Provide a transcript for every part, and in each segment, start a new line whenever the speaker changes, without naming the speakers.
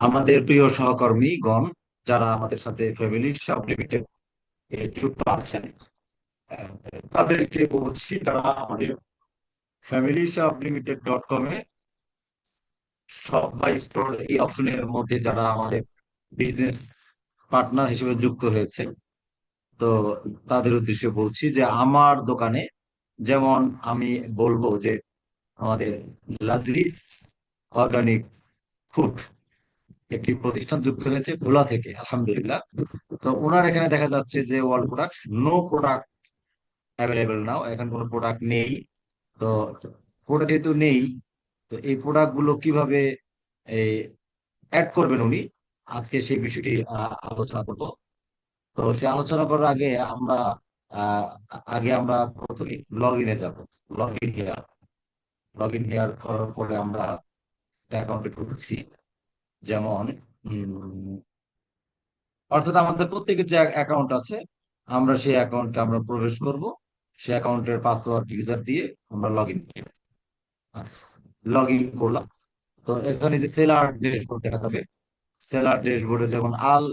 আমাদের প্রিয় সহকর্মী গণ, যারা আমাদের সাথে এ আছেন, তাদেরকে বলছি যারা আমাদের ফ্যামিলি শপ লিমিটেড ডট কমে শপ বা স্টোর এই অপশনের মধ্যে যারা আমাদের বিজনেস পার্টনার হিসেবে যুক্ত হয়েছে তো তাদের উদ্দেশ্যে বলছি যে, আমার দোকানে যেমন আমি বলব যে আমাদের লাজিজ অর্গানিক ফুড একটি প্রতিষ্ঠান যুক্ত হয়েছে ভোলা থেকে, আলহামদুলিল্লাহ। তো ওনার এখানে দেখা যাচ্ছে যে well product no product available now এখন কোনো প্রোডাক্ট নেই। তো প্রোডাক্ট যেহেতু নেই, তো এই প্রোডাক্টগুলো কীভাবে অ্যাড করবেন উনি? আজকে সেই বিষয়টি আলোচনা করব। তো সে আলোচনা করার আগে আমরা আগে আমরা প্রথমে লগ ইনে যাব। Log in log in here করার পরে আমরা অ্যাকাউন্টে ঢুকছি। যেমন অর্থাৎ আমাদের প্রত্যেকের যে অ্যাকাউন্ট আছে, আমরা সেই অ্যাকাউন্টে আমরা প্রবেশ করব। সেই অ্যাকাউন্টের পাসওয়ার্ড ইউজার দিয়ে আমরা লগ ইন আচ্ছা লগ ইন করলাম। তো এখানে যে সেলার ড্যাশবোর্ড দেখা যাবে সেলার ড্যাশবোর্ডে যেমন আল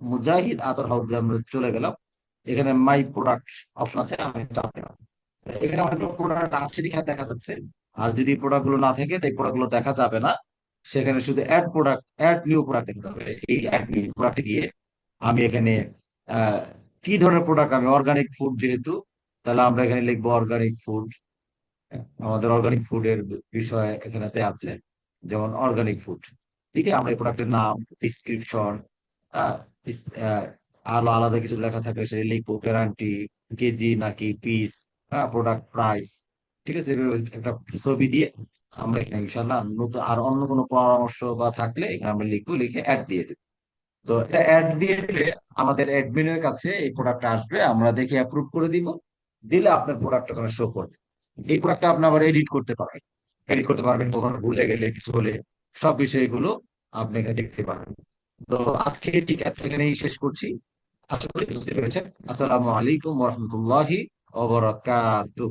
মুজাহিদ আতর হাউসে আমরা চলে গেলাম। এখানে মাই প্রোডাক্ট অপশন আছে, আমি চাপ এখানে অনেক প্রোডাক্ট আছে দেখা যাচ্ছে। আর যদি প্রোডাক্টগুলো না থাকে তাই প্রোডাক্টগুলো দেখা যাবে না। সেখানে শুধু add product add new product দেখতে হবে। এই অ্যাড নিউ প্রোডাক্টে গিয়ে আমি এখানে কি ধরনের প্রোডাক্ট আমি অর্গানিক ফুড যেহেতু, তাহলে আমরা এখানে লিখব অর্গানিক ফুড আমাদের অর্গানিক ফুডের বিষয় এখানেতে আছে, যেমন অর্গানিক ফুড ঠিক আছে, আমরা এই প্রোডাক্টের নাম ডিসক্রিপশন আলো আলাদা কিছু লেখা থাকলে সেটা লিখব গ্যারান্টি কেজি নাকি পিস হ্যাঁ প্রোডাক্ট প্রাইস ঠিক আছে একটা ছবি দিয়ে আমরা এখানে ইনশাল্লাহ নতুন আর অন্য কোনো পরামর্শ বা থাকলে এখানে আমরা লিখব, লিখে অ্যাড দিয়ে দেবো। তো এটা অ্যাড দিয়ে দিলে আমাদের অ্যাডমিনের কাছে এই প্রোডাক্টটা আসবে, আমরা দেখে অ্যাপ্রুভ করে দিব, দিলে আপনার প্রোডাক্ট ওখানে শো করবে। এই প্রোডাক্টটা আপনি আবার এডিট করতে পারবেন। এডিট করতে পারবেন, কখনো ভুলে গেলে, কিছু হলে সব বিষয়গুলো আপনি এখানে দেখতে পারবেন। তো আজকে ঠিক এখানেই শেষ করছি। আশা করি বুঝতে পেরেছেন। আসসালামু আলাইকুম রহমতুল্লাহি ওবরাকাতুহ